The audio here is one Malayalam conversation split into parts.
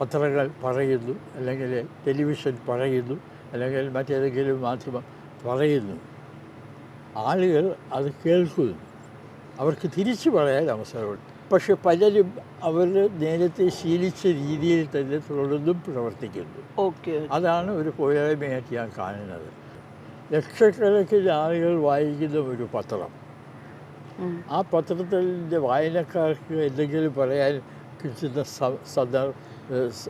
പത്രങ്ങൾ പറയുന്നു അല്ലെങ്കിൽ ടെലിവിഷൻ പറയുന്നു അല്ലെങ്കിൽ മറ്റേതെങ്കിലും മാധ്യമം പറയുന്നു. ആളുകൾ അത് കേൾക്കുന്നു. അവർക്ക് തിരിച്ചു പറയാൻ അവസരമുണ്ട്. പക്ഷെ പലരും അവർ നേരത്തെ ശീലിച്ച രീതിയിൽ തന്നെ തുടർന്നും പ്രവർത്തിക്കുന്നു. ഓക്കെ. അതാണ് ഒരു പോരായ്മയായിട്ട് ഞാൻ കാണുന്നത്. ലക്ഷക്കണക്കിന് ആളുകൾ വായിക്കുന്ന ഒരു പത്രം. ആ പത്രത്തിന്റെ വായനക്കാർക്ക് എന്തെങ്കിലും പറയാൻ കിട്ടുന്ന സ- സന്ദർ ഏഹ് സ്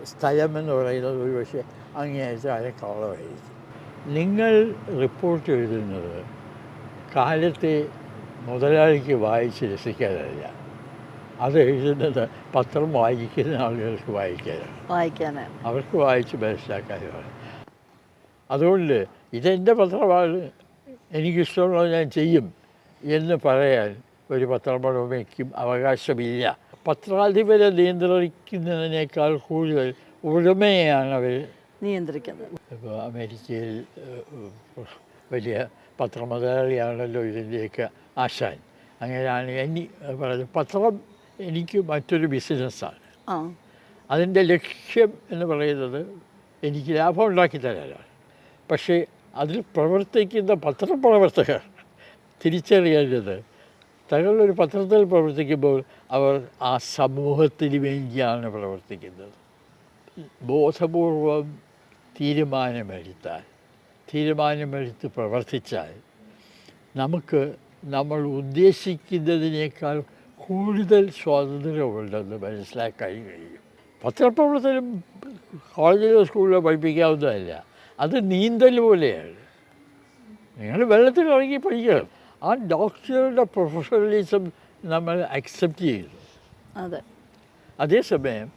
സ്ഥലമെന്ന് പറയുന്നത് ഒരു പക്ഷേ അങ്ങേയറ്റം അരക്കാളമായിരിക്കും. നിങ്ങൾ റിപ്പോർട്ട് എഴുതുന്നത് കാലത്തെ മുതലാളിക്ക് വായിച്ച് രസിക്കാനല്ല. അത് എഴുതുന്നത് പത്രം വായിക്കുന്ന ആളുകൾക്ക് വായിക്കാനാണ്. വായിക്കാനാണ്. അവർക്ക് വായിച്ച് മനസ്സിലാക്കാനുമാണ് അതുകൊണ്ട് ഇതെന്റെ പത്രമാണ്. എനിക്കിഷ്ടമുള്ളത് ഞാൻ ചെയ്യും എന്ന് പറയാൻ ഒരു പത്രമുടമയ്ക്കും അവകാശമില്ല. പത്രാധിപരെ നിയന്ത്രിക്കുന്നതിനേക്കാൾ കൂടുതൽ ഉടമയാണ് അവർ. നിയന്ത്രിക്കുന്നത്. ഇപ്പോൾ അമേരിക്കയിൽ വലിയ പത്രമുതലാളിയാണല്ലോ ഇതിന്റെയൊക്കെ ആശാൻ. അങ്ങനെയാണ് എനി പറയുന്നത്. പത്രം എനിക്ക് മറ്റൊരു ബിസിനസ്സാണ്. അതിന്റെ ലക്ഷ്യം എന്ന് പറയുന്നത് എനിക്ക് ലാഭം ഉണ്ടാക്കി തരാനാണ്. പക്ഷേ അതിൽ പ്രവർത്തിക്കുന്ന പത്രപ്രവർത്തകർ തിരിച്ചറിയേണ്ടത് തങ്ങളൊരു പത്രത്തിൽ പ്രവർത്തിക്കുമ്പോൾ അവർ ആ സമൂഹത്തിന് വേണ്ടിയാണ് പ്രവർത്തിക്കുന്നത്. ബോധപൂർവം തീരുമാനമെടുത്താൽ തീരുമാനമെടുത്ത് പ്രവർത്തിച്ചാൽ നമുക്ക് നമ്മൾ ഉദ്ദേശിക്കുന്നതിനേക്കാൾ കൂടുതൽ സ്വാതന്ത്ര്യമുണ്ടെന്ന് മനസ്സിലാക്കാൻ കഴിയും. പത്രപ്രവർത്തനം കോളേജിലോ സ്കൂളിലോ പഠിപ്പിക്കാവുന്നതല്ല. അത് നീന്തൽ പോലെയാണ്. നിങ്ങൾ വെള്ളത്തിൽ ഇറങ്ങി പഠിക്കണം. ആ ഡോക്ടറുടെ പ്രൊഫഷണലിസം നമ്മൾ അക്സെപ്റ്റ് ചെയ്യുന്നു അതെ. അതേസമയം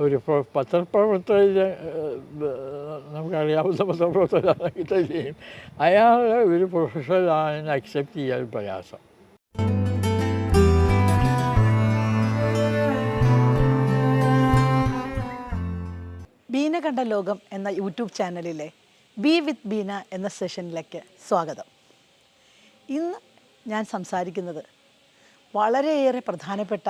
ഒരു പ്ര- പത്രപ്രവർത്തകന് ഏഹ്, നമുക്കറിയാവുന്ന പത്രപ്രവർത്തകരാണെങ്കിൽ തന്നെയും അയാളെ ഒരു പ്രൊഫഷണലാണെന്ന് അക്സെപ്റ്റ് ചെയ്യാൻ പ്രയാസം. ബീന കണ്ട ലോകം എന്ന യൂട്യൂബ് ചാനലിലെ ബി വിത്ത് ബീന എന്ന സെഷനിലേക്ക് സ്വാഗതം. ഇന്ന് ഞാൻ സംസാരിക്കുന്നത് വളരെയേറെ പ്രധാനപ്പെട്ട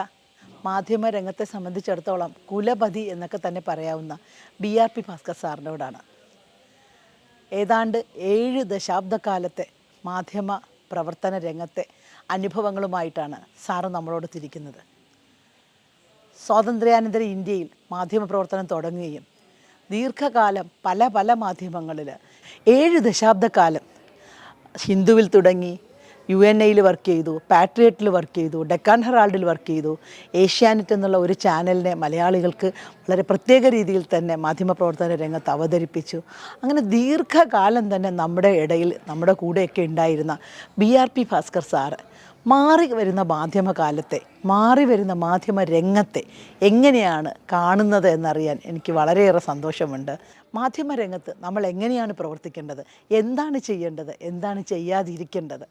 മാധ്യമ രംഗത്തെ സംബന്ധിച്ചിടത്തോളം കുലപതി എന്നൊക്കെ തന്നെ പറയാവുന്ന ബി ആർ പി ഭാസ്കർ സാറിനോടാണ്. ഏതാണ്ട് ഏഴ് ദശാബ്ദക്കാലത്തെ മാധ്യമ പ്രവർത്തന രംഗത്തെ അനുഭവങ്ങളുമായിട്ടാണ് സാറ് നമ്മളോട് തിരിക്കുന്നത്. സ്വാതന്ത്ര്യാനന്തര ഇന്ത്യയിൽ മാധ്യമപ്രവർത്തനം തുടങ്ങുകയും ദീർഘകാലം പല പല മാധ്യമങ്ങളിൽ ഏഴ് ദശാബ്ദക്കാലം ഹിന്ദുവിൽ തുടങ്ങി യു എൻ ഐയിൽ വർക്ക് ചെയ്തു പാട്രിയറ്റിൽ വർക്ക് ചെയ്തു ഡെക്കാൻ ഹെറാൾഡിൽ വർക്ക് ചെയ്തു ഏഷ്യാനെറ്റ് എന്നുള്ള ഒരു ചാനലിനെ മലയാളികൾക്ക് വളരെ പ്രത്യേക രീതിയിൽ തന്നെ മാധ്യമപ്രവർത്തന രംഗത്ത് അവതരിപ്പിച്ചു. അങ്ങനെ ദീർഘകാലം തന്നെ നമ്മുടെ ഇടയിൽ നമ്മുടെ കൂടെയൊക്കെ ഉണ്ടായിരുന്ന B R P Bhaskar sir മാറി വരുന്ന മാധ്യമകാലത്തെ മാറി വരുന്ന മാധ്യമ രംഗത്തെ എങ്ങനെയാണ് കാണുന്നത് എന്നറിയാൻ എനിക്ക് വളരെയേറെ സന്തോഷമുണ്ട്. മാധ്യമ രംഗത്ത് നമ്മൾ എങ്ങനെയാണ് പ്രവർത്തിക്കേണ്ടത് എന്താണ് ചെയ്യേണ്ടത് എന്താണ് ചെയ്യാതിരിക്കേണ്ടത്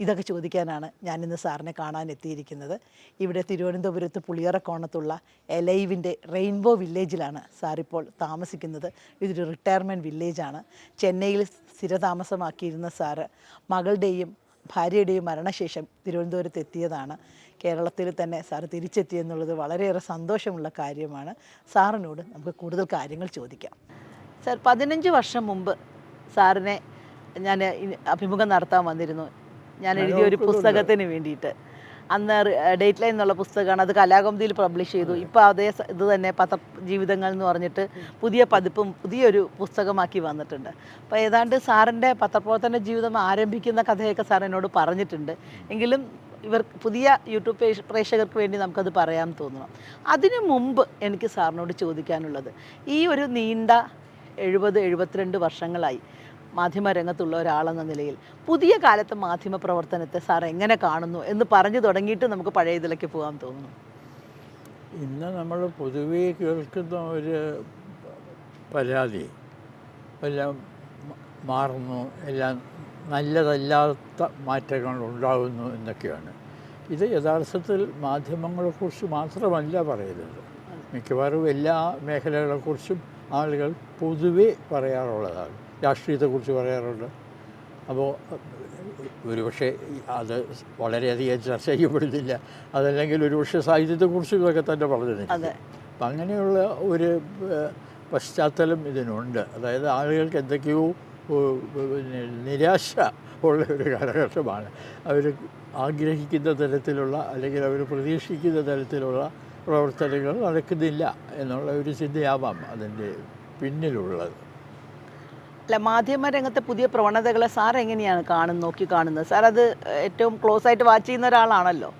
ഇതൊക്കെ ചോദിക്കാനാണ് ഞാനിന്ന് സാറിനെ കാണാൻ എത്തിയിരിക്കുന്നത് ഇവിടെ തിരുവനന്തപുരത്ത് പുളിയറക്കോണത്തുള്ള എലൈവിന്റെ റെയിൻബോ വില്ലേജിലാണ് സാറിപ്പോൾ താമസിക്കുന്നത്. ഇതൊരു റിട്ടയർമെന്റ് വില്ലേജാണ്. ചെന്നൈയിൽ സ്ഥിരതാമസമാക്കിയിരുന്ന സാറ് മകളുടെയും ഭാര്യയുടെയും മരണശേഷം തിരുവനന്തപുരത്ത് എത്തിയതാണ് കേരളത്തിൽ തന്നെ സാറ് തിരിച്ചെത്തിയെന്നുള്ളത് വളരെയേറെ സന്തോഷമുള്ള കാര്യമാണ്. സാറിനോട് നമുക്ക് കൂടുതൽ കാര്യങ്ങൾ ചോദിക്കാം. സാർ പതിനഞ്ച് വർഷം മുമ്പ് സാറിനെ ഞാൻ അഭിമുഖം നടത്താൻ വന്നിരുന്നു. ഞാൻ എഴുതിയ ഒരു പുസ്തകത്തിന് വേണ്ടിയിട്ട്. അന്ന് ഡേറ്റ് ലൈൻ എന്നുള്ള പുസ്തകമാണ് അത് കലാകൗമുദിയിൽ പബ്ലിഷ് ചെയ്തു. ഇപ്പോൾ അതേ ഇത് തന്നെ പത്ര ജീവിതങ്ങൾ എന്ന് പറഞ്ഞിട്ട് പുതിയ പതിപ്പും പുതിയൊരു പുസ്തകമാക്കി വന്നിട്ടുണ്ട്. അപ്പോൾ ഏതാണ്ട് സാറിന്റെ പത്രപ്രവർത്തന ജീവിതം ആരംഭിക്കുന്ന കഥയൊക്കെ സാർ എന്നോട് പറഞ്ഞിട്ടുണ്ട്. എങ്കിലും ഇവർ പുതിയ യൂട്യൂബ് പ്രേക്ഷകർക്ക് വേണ്ടി നമുക്കത് പറയാൻ തോന്നണം. അതിനു മുമ്പ് എനിക്ക് സാറിനോട് ചോദിക്കാനുള്ളത്. ഈ ഒരു നീണ്ട എഴുപത് എഴുപത്തിരണ്ട് വർഷങ്ങളായി മാധ്യമരംഗത്തുള്ള ഒരാളെന്ന നിലയിൽ പുതിയ കാലത്തെ മാധ്യമ പ്രവർത്തനത്തെ സാർ എങ്ങനെ കാണുന്നു എന്ന് പറഞ്ഞു തുടങ്ങിയിട്ട് നമുക്ക് പഴയ ഇതിലേക്ക് പോകാൻ തോന്നുന്നു. ഇന്ന് നമ്മൾ പൊതുവേ കേൾക്കുന്ന ഒരു പരാതി എല്ലാം മാറുന്നു എല്ലാം നല്ലതല്ലാത്ത മാറ്റങ്ങൾ ഉണ്ടാകുന്നു എന്നൊക്കെയാണ്. ഇത് യഥാർത്ഥത്തിൽ മാധ്യമങ്ങളെക്കുറിച്ച് മാത്രമല്ല പറയുന്നത്. മിക്കവാറും എല്ലാ മേഖലകളെക്കുറിച്ചും ആളുകൾ പൊതുവെ പറയാറുള്ളതാണ്. രാഷ്ട്രീയത്തെക്കുറിച്ച് പറയാറുണ്ട്. അപ്പോൾ ഒരുപക്ഷെ അത് വളരെയധികം ചർച്ച ചെയ്യപ്പെടുന്നില്ല. അതല്ലെങ്കിൽ ഒരുപക്ഷെ സാഹിത്യത്തെക്കുറിച്ചും ഇതൊക്കെ തന്നെ പറഞ്ഞു അതെ. അപ്പം അങ്ങനെയുള്ള ഒരു പശ്ചാത്തലം ഇതിനുണ്ട്. അതായത് ആളുകൾക്ക് എന്തൊക്കെയോ നിരാശ ഉള്ള ഒരു കാലഘട്ടമാണ്. അവർ ആഗ്രഹിക്കുന്ന തരത്തിലുള്ള അല്ലെങ്കിൽ അവർ പ്രതീക്ഷിക്കുന്ന തരത്തിലുള്ള പ്രവർത്തനങ്ങൾ നടക്കുന്നില്ല എന്നുള്ള ഒരു ചിന്തയാവാം അതിന്റെ പിന്നിലുള്ളത്. അല്ല മാധ്യമ രംഗത്തെ പുതിയ പ്രവണതകളെ സാർ എങ്ങനെയാണ് കാണുന്നത് നോക്കി കാണുന്നത്? സാർ അത് ഏറ്റവും ക്ലോസ് ആയിട്ട് വാച്ച് ചെയ്യുന്ന ഒരാളാണല്ലോ.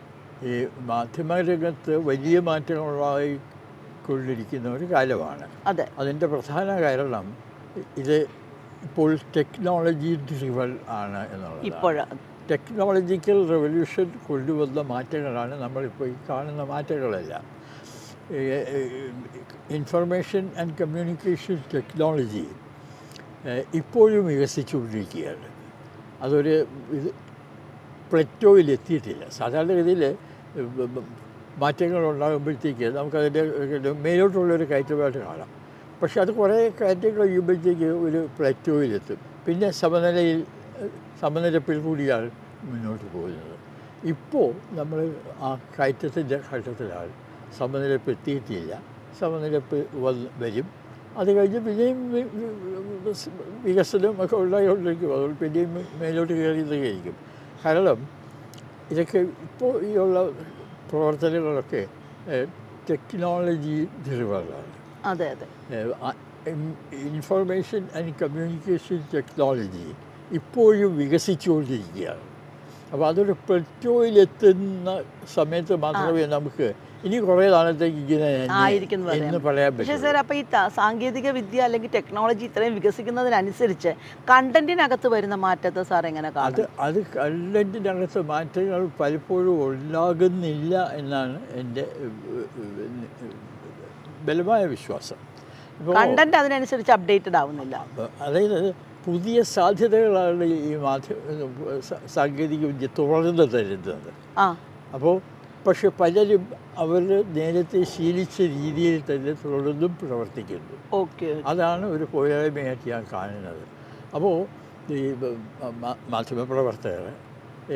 ഈ മാധ്യമരംഗത്ത് വലിയ മാറ്റങ്ങളുണ്ടായി കൊണ്ടിരിക്കുന്ന ഒരു കാലമാണ്. അതെ. അതിന്റെ പ്രധാന കാരണം ഇത് ഇപ്പോൾ ടെക്നോളജി ഡ്രിവൽ ആണ് എന്നുള്ളത് ഇപ്പോഴ ടെക്നോളജിക്കൽ റെവല്യൂഷൻ കൊണ്ടുവന്ന മാറ്റങ്ങളാണ് നമ്മളിപ്പോൾ ഈ കാണുന്ന മാറ്റങ്ങളെല്ലാം. ഇൻഫർമേഷൻ ആൻഡ് കമ്മ്യൂണിക്കേഷൻ ടെക്നോളജി ഇപ്പോഴും വികസിച്ചുകൊണ്ടിരിക്കുകയാണ്. അതൊരു ഇത് പ്ലറ്റോയിൽ എത്തിയിട്ടില്ല. സാധാരണഗതിയിൽ മാറ്റങ്ങൾ ഉണ്ടാകുമ്പോഴത്തേക്ക് നമുക്കതിന്റെ മേലോട്ടുള്ളൊരു കയറ്റമായിട്ട് കാണാം. പക്ഷെ അത് കുറേ കയറ്റങ്ങൾ കഴിയുമ്പോഴത്തേക്ക് ഒരു പ്ലറ്റോയിലെത്തും പിന്നെ സമനിലയിൽ സമനിരപ്പിൽ കൂടിയാണ് മുന്നോട്ട് പോകുന്നത്. ഇപ്പോൾ നമ്മൾ ആ കയറ്റത്തിന്റെ ഘട്ടത്തിലാണ് സമനിരപ്പ് എത്തിയിട്ടില്ല. സമനിരപ്പ് വന്ന് വരും. അത് കഴിഞ്ഞ് പിന്നെയും വികസനം ഒക്കെ ഉണ്ടായിക്കൊണ്ടിരിക്കും അതുകൊണ്ട് പിന്നെയും മേലോട്ട് കയറിയതായിരിക്കും കാരണം ഇതൊക്കെ ഇപ്പോൾ ഈ ഉള്ള പ്രവർത്തനങ്ങളൊക്കെ ടെക്നോളജി ഡ്രിവറാണ് അതെ അതെ. ഇൻഫർമേഷൻ ആൻഡ് കമ്മ്യൂണിക്കേഷൻ ടെക്നോളജി ഇപ്പോഴും വികസിച്ചുകൊണ്ടിരിക്കുകയാണ്. അപ്പോൾ അതൊരു പ്ലറ്റോയിലെത്തുന്ന സമയത്ത് മാത്രമേ നമുക്ക് ഇനി കുറേ നാളത്തേക്ക് ഇങ്ങനെ എന്ന് എന്ന് പറയാം. പറയാൻ പക്ഷേ സാർ അപ്പോൾ ഈ സാങ്കേതിക വിദ്യ അല്ലെങ്കിൽ ടെക്നോളജി ഇത്രയും വികസിക്കുന്നതിനനുസരിച്ച് കണ്ടന്റിനകത്ത് വരുന്ന മാറ്റത്തെ സാർ എങ്ങനെ അത് അത് കണ്ടന്റിനകത്ത് മാറ്റങ്ങൾ പലപ്പോഴും ഉണ്ടാകുന്നില്ല എന്നാണ് എന്റെ ബലമായ വിശ്വാസം. കണ്ടന്റ് അതിനനുസരിച്ച് അപ്ഡേറ്റഡ് ആവുന്നില്ല. അതായത് പുതിയ സാധ്യതകളാണ് ഈ മാധ്യമ സാങ്കേതിക വിദ്യ തുറന്നു തരുന്നത്. അപ്പോൾ പക്ഷെ പലരും അവർ നേരത്തെ ശീലിച്ച രീതിയിൽ തന്നെ തുടർന്നും പ്രവർത്തിക്കുന്നു. ഓക്കെ. അതാണ് ഒരു പോരായ്മയായിട്ട് ഞാൻ കാണുന്നത്. അപ്പോൾ ഈ മാധ്യമപ്രവർത്തകർ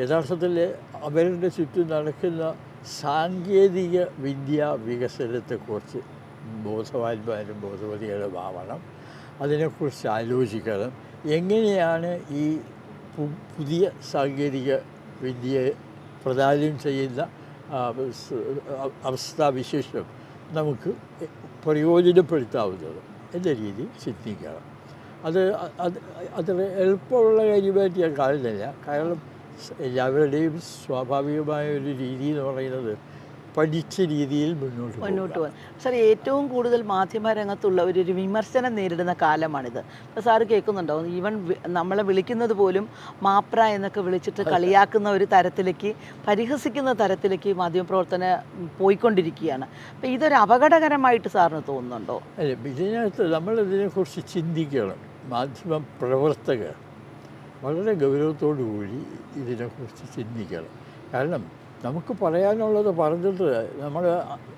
യഥാർത്ഥത്തിൽ അവരുടെ ചുറ്റും നടക്കുന്ന സാങ്കേതിക വിദ്യ വികസനത്തെക്കുറിച്ച് ബോധവാന്മാരും ബോധവതികളുമാവണം അതിനെക്കുറിച്ച് ആലോചിക്കണം. എങ്ങനെയാണ് ഈ പുതിയ സാങ്കേതിക വിദ്യയെ പ്രദാനം ചെയ്യുന്ന അവസ്ഥാവിശേഷം നമുക്ക് പ്രയോജനപ്പെടുത്താവുന്നത് എന്ന രീതിയിൽ ചിന്തിക്കണം. അത് അത് അത്ര എളുപ്പമുള്ള കാര്യമായിട്ട് ഞാൻ കാണുന്നില്ല. കാരണം എല്ലാവരുടെയും സ്വാഭാവികമായ ഒരു രീതി എന്ന് പറയുന്നത് പഠിച്ച രീതിയിൽ മുന്നോട്ട് മുന്നോട്ട് പോകാം സാർ ഏറ്റവും കൂടുതൽ മാധ്യമ ഒരു ഒരു വിമർശനം നേരിടുന്ന കാലമാണിത്. അപ്പോൾ സാറ് കേൾക്കുന്നുണ്ടോ? ഈവൻ നമ്മളെ വിളിക്കുന്നത് പോലും മാപ്ര എന്നൊക്കെ വിളിച്ചിട്ട് കളിയാക്കുന്ന ഒരു തരത്തിലേക്ക് പരിഹസിക്കുന്ന തരത്തിലേക്ക് മാധ്യമപ്രവർത്തന പോയിക്കൊണ്ടിരിക്കുകയാണ്. അപ്പോൾ ഇതൊരു അപകടകരമായിട്ട് സാറിന് തോന്നുന്നുണ്ടോ? അല്ല ഇതിനകത്ത് നമ്മളിതിനെക്കുറിച്ച് ചിന്തിക്കണം. മാധ്യമ പ്രവർത്തകർ വളരെ ഗൗരവത്തോടു കൂടി ഇതിനെക്കുറിച്ച് ചിന്തിക്കണം. കാരണം നമുക്ക് പറയാനുള്ളത് പറഞ്ഞിട്ട് നമ്മൾ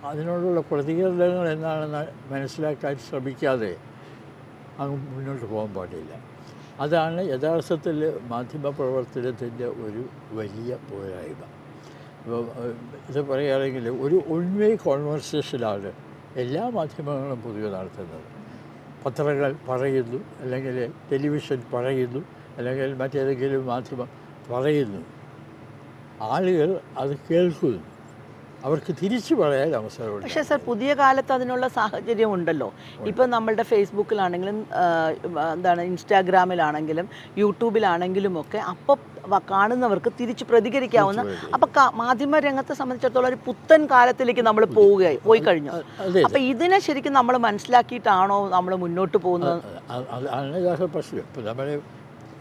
അതിനോടുള്ള പ്രതികരണങ്ങൾ എന്താണെന്ന് മനസ്സിലാക്കാൻ ശ്രമിക്കാതെ അങ്ങ് മുന്നോട്ട് പോകാൻ പാടില്ല. അതാണ് യഥാർത്ഥത്തിൽ മാധ്യമ പ്രവർത്തനത്തിന്റെ ഒരു വലിയ പോരായ്മ. ഇത് പറയുകയാണെങ്കിൽ ഒരു ഒൺവേ കോൺവെർസേഷനാണ് എല്ലാ മാധ്യമങ്ങളും പൊതുവെ നടത്തുന്നത്. പത്രങ്ങൾ പറയുന്നു അല്ലെങ്കിൽ ടെലിവിഷൻ പറയുന്നു അല്ലെങ്കിൽ മറ്റേതെങ്കിലും മാധ്യമം പറയുന്നു. ആളുകൾ അത് കേൾക്കുന്നു. അവർക്ക് തിരിച്ചു പറയാൻ അവസരമുണ്ട്. പക്ഷേ സർ പുതിയ കാലത്ത് അതിനുള്ള സാഹചര്യം ഉണ്ടല്ലോ. ഇപ്പം നമ്മളുടെ ഫേസ്ബുക്കിലാണെങ്കിലും എന്താണ് ഇൻസ്റ്റാഗ്രാമിലാണെങ്കിലും യൂട്യൂബിലാണെങ്കിലും ഒക്കെ അപ്പോൾ കാണുന്നവർക്ക് തിരിച്ച് പ്രതികരിക്കാവുന്ന അപ്പൊ മാധ്യമ രംഗത്തെ സംബന്ധിച്ചിടത്തോളം ഒരു പുത്തൻ കാലത്തിലേക്ക് നമ്മൾ പോവുകയായി പോയി കഴിഞ്ഞു. അപ്പൊ ഇതിനെ ശരിക്കും നമ്മൾ മനസ്സിലാക്കിയിട്ടാണോ നമ്മൾ മുന്നോട്ട് പോകുന്നത്? പ്രശ്നം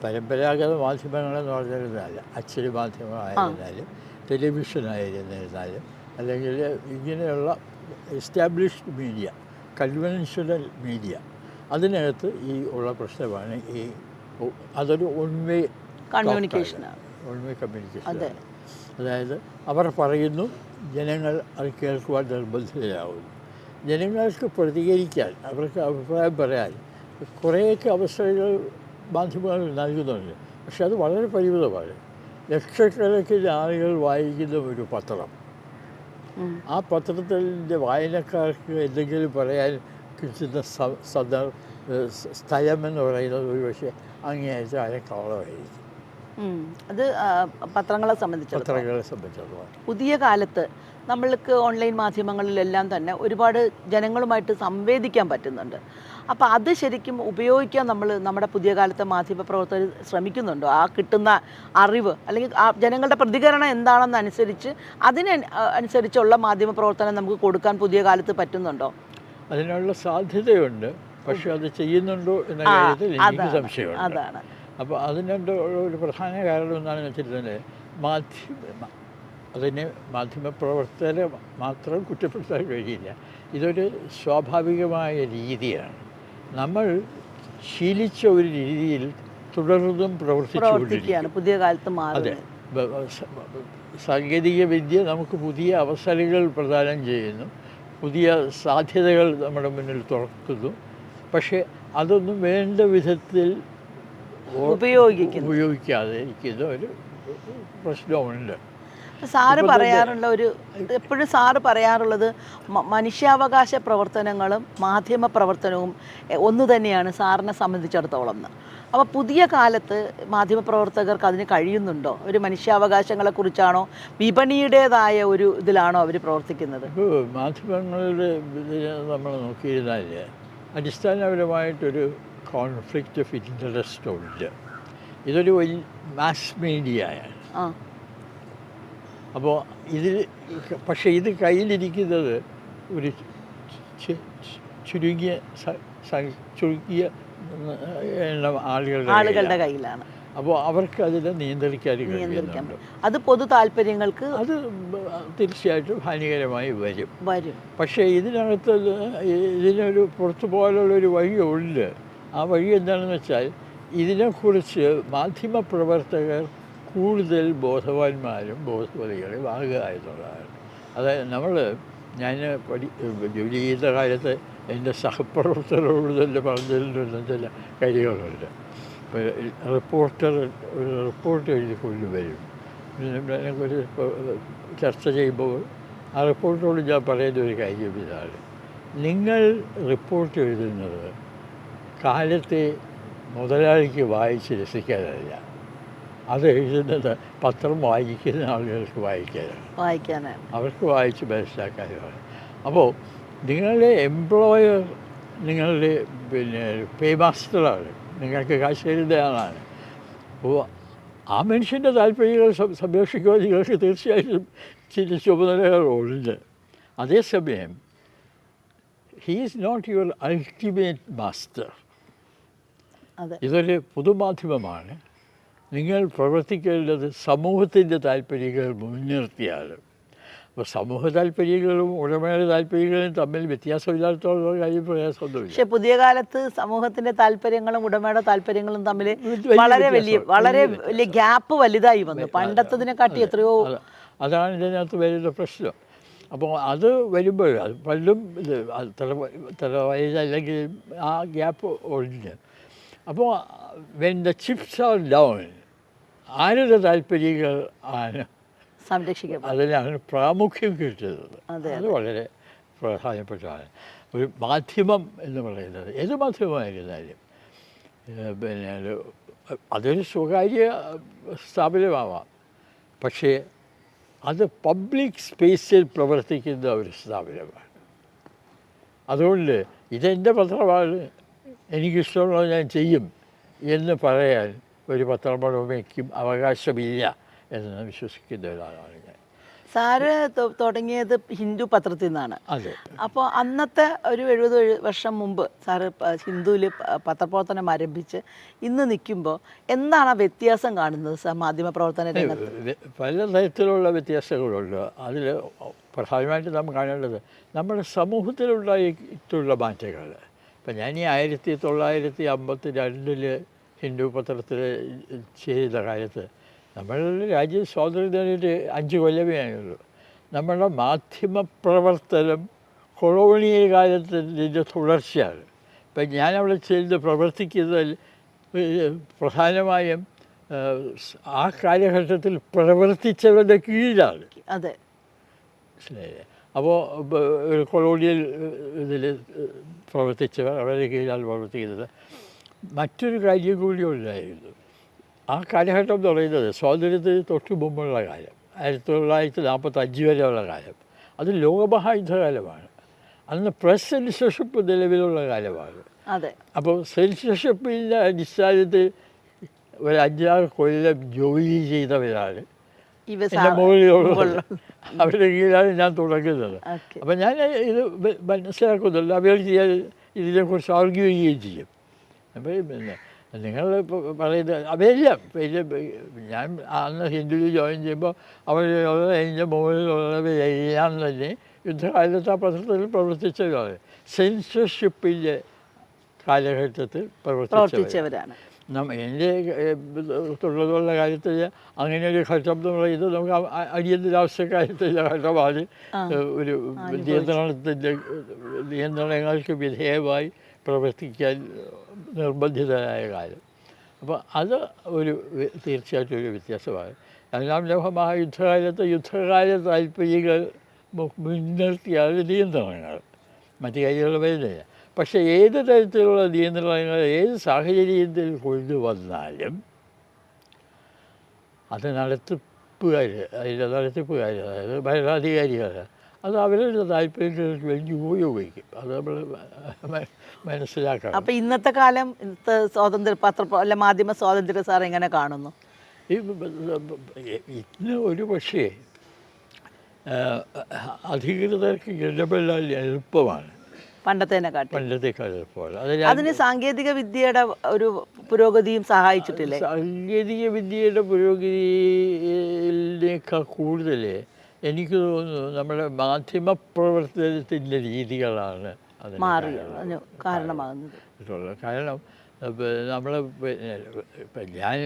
പരമ്പരാഗത മാധ്യമങ്ങളെന്ന് പറഞ്ഞിരുന്നാലും അച്ചടി മാധ്യമങ്ങളായിരുന്നാലും ടെലിവിഷൻ ആയിരുന്നിരുന്നാലും അല്ലെങ്കിൽ ഇങ്ങനെയുള്ള എസ്റ്റാബ്ലിഷ്ഡ് മീഡിയ കൺവെൻഷണൽ മീഡിയ അതിനകത്ത് ഈ ഉള്ള പ്രശ്നമാണ് ഈ അതൊരു ഒൺവേ കമ്മ്യൂണിക്കേഷനാണ്. ഒൺവേ കമ്മ്യൂണിക്കേഷൻ അതെ. അതായത് അവർ പറയുന്നു ജനങ്ങൾ അത് കേൾക്കുവാൻ നിർബന്ധിതരാകുന്നു. ജനങ്ങൾക്ക് പ്രതികരിക്കാൻ അവർക്ക് അഭിപ്രായം പറയാൻ കുറേയൊക്കെ അവസരങ്ങൾ മാധ്യമങ്ങൾ നൽകുന്നുണ്ട്. പക്ഷെ അത് വളരെ പരിമിതമാണ്. ലക്ഷക്കണക്കിന് ആളുകൾ വായിക്കുന്ന ഒരു പത്രം. ആ പത്രത്തിന്റെ വായനക്കാർക്ക് എന്തെങ്കിലും പറയാൻ കിട്ടുന്ന സന്ദർഭം സ്ഥലം എന്ന് പറയുന്നത് ഒരു പക്ഷേ അങ്ങേയറ്റം അരക്കോളമായിരിക്കും. അത് പത്രങ്ങളെ സംബന്ധിച്ച് പത്രങ്ങളെ സംബന്ധിച്ചിടത്തോളം. പുതിയ കാലത്ത് നമ്മൾക്ക് ഓൺലൈൻ മാധ്യമങ്ങളിലെല്ലാം തന്നെ ഒരുപാട് ജനങ്ങളുമായിട്ട് സംവേദിക്കാൻ പറ്റുന്നുണ്ട്. അപ്പോൾ അത് ശരിക്കും ഉപയോഗിക്കാൻ നമ്മൾ നമ്മുടെ പുതിയ കാലത്തെ മാധ്യമപ്രവർത്തകർ ശ്രമിക്കുന്നുണ്ടോ? ആ കിട്ടുന്ന അറിവ് അല്ലെങ്കിൽ ആ ജനങ്ങളുടെ പ്രതികരണം എന്താണെന്ന് അനുസരിച്ച് അതിന് അനുസരിച്ചുള്ള മാധ്യമപ്രവർത്തനം നമുക്ക് കൊടുക്കാൻ പുതിയ കാലത്ത് പറ്റുന്നുണ്ടോ? അതിനുള്ള സാധ്യതയുണ്ട്. പക്ഷെ അത് ചെയ്യുന്നുണ്ടോ എന്ന കാര്യത്തിൽ എനിക്ക് അതാണ്, സംശയമുണ്ട്. അതാണ്. അപ്പോൾ അതിനുള്ള ഒരു പ്രധാന കാരണം എന്താണെന്ന് വെച്ചിട്ടുണ്ടെങ്കിൽ മാധ്യമ അതിന് മാധ്യമപ്രവർത്തകരെ മാത്രം കുറ്റപ്പെടുത്താൻ കഴിയില്ല. ഇതൊരു സ്വാഭാവികമായ രീതിയാണ്. നമ്മൾ ശീലിച്ച ഒരു രീതിയിൽ തുടർന്നും പ്രവർത്തിക്കുകയാണ്. പുതിയ കാലത്ത് അതെ. സാങ്കേതിക വിദ്യ നമുക്ക് പുതിയ അവസരങ്ങൾ പ്രദാനം ചെയ്യുന്നു. പുതിയ സാധ്യതകൾ നമ്മുടെ മുന്നിൽ തുറക്കുന്നു. പക്ഷേ അതൊന്നും വേണ്ട വിധത്തിൽ ഉപയോഗിക്കാതെ ഇരിക്കുന്ന ഒരു പ്രശ്നമുണ്ട്. സാറ് പറയാറുള്ള ഒരു എപ്പോഴും സാറ് പറയാറുള്ളത് മനുഷ്യാവകാശ പ്രവർത്തനങ്ങളും മാധ്യമ പ്രവർത്തനവും ഒന്നു തന്നെയാണ് സാറിനെ സംബന്ധിച്ചിടത്തോളം എന്ന്. അപ്പോൾ പുതിയ കാലത്ത് മാധ്യമപ്രവർത്തകർക്ക് അതിന് കഴിയുന്നുണ്ടോ? ഒരു മനുഷ്യാവകാശങ്ങളെക്കുറിച്ചാണോ വിപണിയുടേതായ ഒരു ഇതിലാണോ അവർ പ്രവർത്തിക്കുന്നത്? മാധ്യമങ്ങളുടെ നമ്മൾ നോക്കിയിരുന്നാൽ അടിസ്ഥാനപരമായിട്ടൊരു കോൺഫ്ലിക്റ്റ് ഓഫ് ഇൻട്രസ്റ്റ് ഉണ്ട്. ഇതൊരു വലിയ മാസ് മീഡിയയാണ് ആ. അപ്പോൾ ഇതിൽ പക്ഷെ ഇത് കയ്യിലിരിക്കുന്നത് ഒരു ചുരുങ്ങിയ ചുരുങ്ങിയ എണ്ണം ആളുകളുടെ ആളുകളുടെ കയ്യിലാണ്. അപ്പോൾ അവർക്ക് അതിനെ നിയന്ത്രിക്കാൻ നിയന്ത്രിക്കാൻ അത് പൊതു താല്പര്യങ്ങൾക്ക് അത് തീർച്ചയായിട്ടും ഹാനികരമായി വരും. വരും. പക്ഷേ ഇതിനകത്ത് ഇതിനൊരു പുറത്തു വഴി വഴിയുണ്ട്. ആ വഴി എന്താണെന്ന് വെച്ചാൽ ഇതിനെക്കുറിച്ച് മാധ്യമപ്രവർത്തകർ കൂടുതൽ ബോധവാന്മാരും ബോധവതികളും ആകുക എന്നുള്ളതാണ്. അതായത് നമ്മൾ ഞാൻ പഠി ജോലി ചെയ്ത കാലത്ത് എന്റെ സഹപ്രവർത്തകരോട് തന്നെ പറഞ്ഞിട്ടുള്ള ചില കാര്യങ്ങളുണ്ട്. റിപ്പോർട്ടർ ഒരു റിപ്പോർട്ട് എഴുതി കൊണ്ടുവരും ഒരു ചർച്ച ചെയ്യുമ്പോൾ ആ റിപ്പോർട്ടോട് ഞാൻ പറയുന്ന ഒരു കാര്യം ഇതാണ്. നിങ്ങൾ റിപ്പോർട്ട് എഴുതുന്നത് കാലത്തെ മുതലാളിക്ക് വായിച്ച് രസിക്കാനല്ല. അത് എഴുതുന്നത് പത്രം വായിക്കുന്ന ആളുകൾക്ക് വായിക്കാനാണ് വായിക്കാനാണ് അവർക്ക് വായിച്ച് മനസ്സിലാക്കാനുമാണ് അപ്പോൾ നിങ്ങളുടെ എംപ്ലോയർ നിങ്ങളുടെ പിന്നെ പേ മാസ്റ്ററാണ് നിങ്ങൾക്ക് കാശ് തരുന്ന ആളാണ്. അപ്പോൾ ആ മനുഷ്യന്റെ താല്പര്യങ്ങൾ സംരക്ഷിക്കുമ്പോൾ സംരക്ഷിക്കുവാൻ നിങ്ങൾക്ക് തീർച്ചയായിട്ടും ചില ചുമതലകളുണ്ട് അതേസമയം he is not your ultimate master ഇതൊരു പൊതുമാധ്യമമാണ്. നിങ്ങൾ പ്രവർത്തിക്കേണ്ടത് സമൂഹത്തിന്റെ താല്പര്യങ്ങൾ മുൻനിർത്തിയാണ്. അപ്പോൾ സമൂഹ താല്പര്യങ്ങളും ഉടമയുടെ താല്പര്യങ്ങളും തമ്മിൽ വ്യത്യാസമില്ലാത്തോളം കാര്യം പ്രയാസമൊന്നുമില്ല. പക്ഷേ പുതിയ കാലത്ത് സമൂഹത്തിന്റെ താല്പര്യങ്ങളും ഉടമയുടെ താല്പര്യങ്ങളും തമ്മിൽ വളരെ വലിയ വളരെ വലിയ ഗ്യാപ്പ് വലുതായി വന്നു. പണ്ടത്തതിനെക്കാട്ടി എത്രയോ അതാണ് ഇതിനകത്ത് വരുന്ന പ്രശ്നം. അപ്പോൾ അത് വരുമ്പോൾ അത് പലരും ഇത് തല വയസ്സ് അല്ലെങ്കിൽ ആ ഗ്യാപ്പ് ഒഴിഞ്ഞ്. അപ്പോൾ when the chips are down ആരുടെ താല്പര്യങ്ങൾ ആണ്? സംരക്ഷിക്കപ്പെടും അതിനാണ് പ്രാമുഖ്യം കിട്ടുന്നത് അതെ, വളരെ പ്രധാനപ്പെട്ടതാണ്. ഒരു മാധ്യമം എന്ന് പറയുന്നത് ഏത് മാധ്യമമായിരുന്നാലും പിന്നെ ഒരു അതൊരു സ്വകാര്യ സ്ഥാപനമാവാം. പക്ഷേ അത് പബ്ലിക് സ്പേസിൽ പ്രവർത്തിക്കുന്ന ഒരു സ്ഥാപനമാണ്. അതുകൊണ്ട് ഇതെന്റെ പത്രമാണ്. എനിക്കിഷ്ടമുള്ളത് ഞാൻ ചെയ്യും എന്ന് പറയാൻ ഒരു പത്രമുടമയ്ക്കും അവകാശമില്ല എന്ന് വിശ്വസിക്കുന്ന ഒരാളാണ് ഞാൻ. സാറ് തുടങ്ങിയത് ഹിന്ദു പത്രത്തിൽ നിന്നാണ്. അതെ. അപ്പോൾ അന്നത്തെ ഒരു എഴുപത് എഴു- വർഷം മുമ്പ് സാറ് ഹിന്ദുവിൽ പത്രപ്രവർത്തനം ആരംഭിച്ച് ഇന്ന് നിൽക്കുമ്പോൾ എന്താണ് ആ വ്യത്യാസം കാണുന്നത് സാർ മാധ്യമപ്രവർത്തന രംഗത്ത്? പല തരത്തിലുള്ള വ്യത്യാസങ്ങളുണ്ട്. അതിൽ പ്രധാനമായിട്ട് നാം കാണേണ്ടത് നമ്മുടെ സമൂഹത്തിലുണ്ടായിട്ടുള്ള മാറ്റങ്ങൾ ഇപ്പം ഞാൻ ഈ ആയിരത്തി തൊള്ളായിരത്തി അമ്പത്തി രണ്ടിൽ ഹിന്ദു പത്രത്തിൽ ചെയ്ത കാലത്ത് നമ്മളുടെ രാജ്യ സ്വാതന്ത്ര്യം നേടിയിട്ട് അഞ്ച് കൊല്ലമേ ആയുള്ളൂ നമ്മുടെ മാധ്യമ പ്രവർത്തനം കൊളോണിയൽ കാലത്തിന്റെ തുടർച്ചയാണ്. ഇപ്പം ഞാനവിടെ ചെയ്ത് പ്രവർത്തിക്കുന്നതിൽ പ്രധാനമായും ആ കാലഘട്ടത്തിൽ പ്രവർത്തിച്ചവരുടെ കീഴിലാണ്. അതെ. മനസ്സിലായില്ലേ അപ്പോൾ ഒരു കൊളോണിയൽ ഇതിൽ പ്രവർത്തിച്ചവർ അവരുടെ കീഴിലാണ് പ്രവർത്തിക്കുന്നത്. മറ്റൊരു കാര്യം കൂടി ഉണ്ടായിരുന്നു. ആ കാലഘട്ടം എന്ന് പറയുന്നത് സ്വാതന്ത്ര്യത്തിന് തൊട്ട് മുമ്പുള്ള കാലം ആയിരത്തി തൊള്ളായിരത്തി നാൽപ്പത്തി അഞ്ച് വരെയുള്ള കാലം. അത് ലോകമഹായുദ്ധകാലമാണ് അന്ന് പ്രസ് സെൻസർഷിപ്പ് നിലവിലുള്ള കാലമാണ്. അതെ. അപ്പോൾ സെൻസർഷിപ്പിന്റെ അടിസ്ഥാനത്തിൽ ഒരു അഞ്ചാറ് കൊല്ലം ജോലി ചെയ്തവരാണ്. എന്റെ മുകളിലുള്ള അവരുടെ കീഴിലാണ് ഞാൻ തുടങ്ങുന്നത്. അപ്പം ഞാൻ ഇത് മനസ്സിലാക്കുന്നുണ്ട്. അവർ ചെയ്യാൻ ഇതിനെക്കുറിച്ച് ആർഗ്യൂ ചെയ്യുകയും ചെയ്യും. പിന്നെ നിങ്ങൾ ഇപ്പോൾ പറയുന്നത് അവയെല്ലാം വലിയ ഞാൻ അന്ന് ഹിന്ദുവിൽ ജോയിൻ ചെയ്യുമ്പോൾ അവരുള്ള അതിന്റെ മുകളിലുള്ളവരെല്ലാം തന്നെ യുദ്ധകാലത്ത് ആ പത്രത്തിൽ പ്രവർത്തിച്ചവരാണ് സെൻസർഷിപ്പിന്റെ കാലഘട്ടത്തിൽ പ്രവർത്തിച്ചവരാണ്. നമ്മ എന്റെ തുള്ളതുള്ള കാര്യത്തിൽ അങ്ങനെ ഒരു ഘട്ടം എന്ന് പറയുന്നത് നമുക്ക് അ- അ- അടിയന്തരാവസ്ഥക്കാലത്തുള്ള ഘട്ടമാണ്. ഒരു നിയന്ത്രണത്തിന്റെ നിയന്ത്രണങ്ങൾക്ക് വിധേയമായി പ്രവർത്തിക്കാൻ നിർബന്ധിതരായ കാലം. അപ്പോൾ അത് ഒരു തീർച്ചയായിട്ടും ഒരു വ്യത്യാസമാണ്. രണ്ടാം ലോക മഹായുദ്ധകാലത്ത് യുദ്ധകാല താല്പര്യങ്ങൾ മുൻനിർത്തിയാണ് നിയന്ത്രണങ്ങൾ. മറ്റു കാര്യങ്ങൾ വരുന്നില്ല. പക്ഷേ ഏത് തരത്തിലുള്ള നിയന്ത്രണങ്ങൾ ഏത് സാഹചര്യത്തിൽ കൊണ്ടുവന്നാലും അത് നടത്തിപ്പുകാർ അതിന്റെ നടത്തിപ്പുകാർ അതായത് ഭരണാധികാരികൾ അത് അവരുടെ താല്പര്യങ്ങൾക്ക് വേണ്ടി ഉപയോഗിക്കും. അത് നമ്മൾ മനസ്സിലാക്കണം. അപ്പൊ ഇന്നത്തെ കാലം ഇന്നത്തെ സ്വാതന്ത്ര്യ പത്ര അല്ല മാധ്യമ സ്വാതന്ത്ര്യ സാർ എങ്ങനെ കാണുന്നു? ഇന്ന് ഒരു പക്ഷേ അധികൃതർക്ക് ഇടപെടാൻ എളുപ്പമാണ്. പണ്ടത്തേനെ കാട്ടി പണ്ടത്തെക്കാൾ എളുപ്പമാണ്. അതിന് സാങ്കേതിക വിദ്യയുടെ ഒരു പുരോഗതിയും സഹായിച്ചിട്ടില്ലേ? സാങ്കേതിക വിദ്യയുടെ പുരോഗതിയിലേക്കാൾ കൂടുതൽ എനിക്ക് തോന്നുന്നു നമ്മുടെ മാധ്യമ പ്രവർത്തനത്തിന്റെ രീതികളാണ് മാറി കാരണം. അതിന് കാരണമാകുന്നത്. കാരണം നമ്മൾ ഇപ്പം ഞാൻ